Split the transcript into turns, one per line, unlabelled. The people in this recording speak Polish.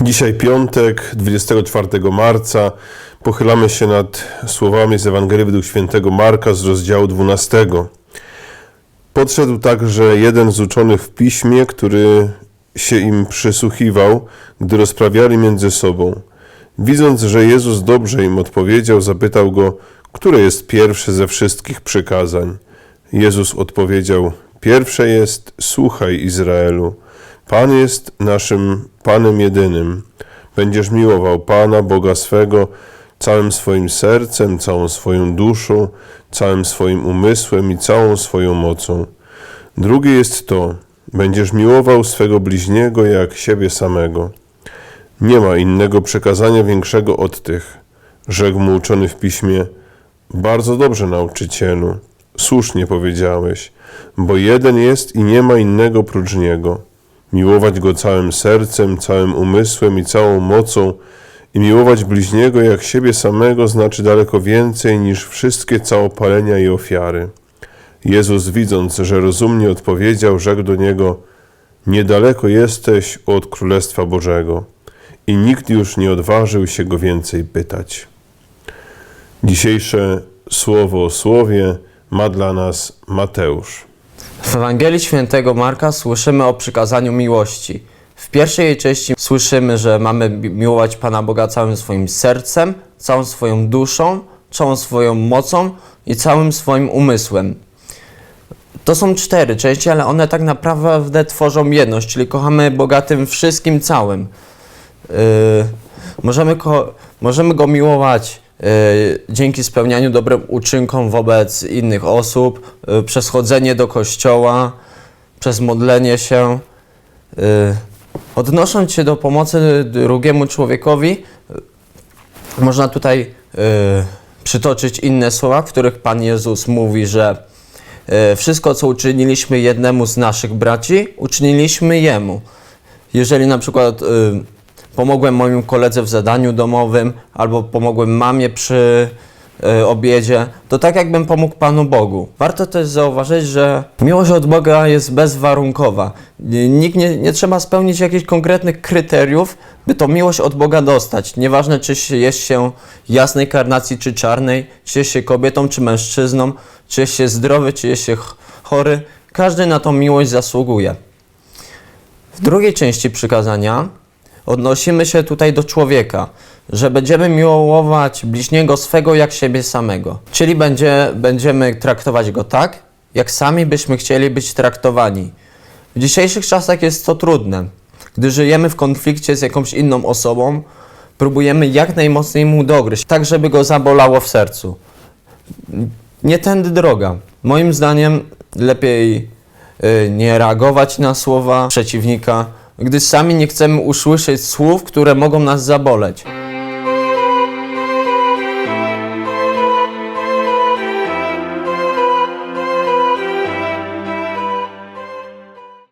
Dzisiaj piątek, 24 marca. Pochylamy się nad słowami z Ewangelii według świętego Marka z rozdziału 12. Podszedł także jeden z uczonych w piśmie, który się im przysłuchiwał, gdy rozprawiali między sobą. Widząc, że Jezus dobrze im odpowiedział, zapytał go, które jest pierwsze ze wszystkich przykazań. Jezus odpowiedział: Pierwsze jest: Słuchaj, Izraelu. Pan jest naszym Panem jedynym. Będziesz miłował Pana, Boga swego, całym swoim sercem, całą swoją duszą, całym swoim umysłem i całą swoją mocą. Drugie jest to: będziesz miłował swego bliźniego jak siebie samego. Nie ma innego przekazania większego od tych, rzekł mu uczony w piśmie. Bardzo dobrze, nauczycielu. Słusznie powiedziałeś, bo jeden jest i nie ma innego prócz niego. Miłować go całym sercem, całym umysłem i całą mocą i miłować bliźniego jak siebie samego znaczy daleko więcej niż wszystkie całopalenia i ofiary. Jezus, widząc, że rozumnie odpowiedział, rzekł do niego: Niedaleko jesteś od Królestwa Bożego. I nikt już nie odważył się go więcej pytać. Dzisiejsze słowo o słowie ma dla nas Mateusz.
W Ewangelii Świętego Marka słyszymy o przykazaniu miłości. W pierwszej jej części słyszymy, że mamy mi- miłować Pana Boga całym swoim sercem, całą swoją duszą, całą swoją mocą i całym swoim umysłem. To są cztery części, ale one tak naprawdę tworzą jedność, czyli kochamy Boga tym wszystkim całym. Yy, możemy, ko- możemy Go miłować dzięki spełnianiu dobrym uczynkom wobec innych osób, yy, przez chodzenie do kościoła, przez modlenie się. Yy, odnosząc się do pomocy drugiemu człowiekowi, można tutaj przytoczyć inne słowa, w których Pan Jezus mówi, że wszystko, co uczyniliśmy jednemu z naszych braci, uczyniliśmy Jemu. Jeżeli na przykład pomogłem moim koledze w zadaniu domowym albo pomogłem mamie przy y, obiedzie, to tak jakbym pomógł Panu Bogu. Warto też zauważyć, że miłość od Boga jest bezwarunkowa. Nikt nie, nie trzeba spełnić jakichś konkretnych kryteriów, by tą miłość od Boga dostać. Nieważne, czy jest się jasnej karnacji, czy czarnej, czy jest się kobietą, czy mężczyzną, czy jest się zdrowy, czy jest się ch- chory. Każdy na tą miłość zasługuje. W drugiej części przykazania odnosimy się tutaj do człowieka, że będziemy miłować bliźniego swego jak siebie samego. Czyli będzie, będziemy traktować go tak, jak sami byśmy chcieli być traktowani. W dzisiejszych czasach jest to trudne. Gdy żyjemy w konflikcie z jakąś inną osobą, próbujemy jak najmocniej mu dogryźć, tak żeby go zabolało w sercu. Nie tędy droga. Moim zdaniem lepiej y, nie reagować na słowa przeciwnika, gdy sami nie chcemy usłyszeć słów, które mogą nas zaboleć.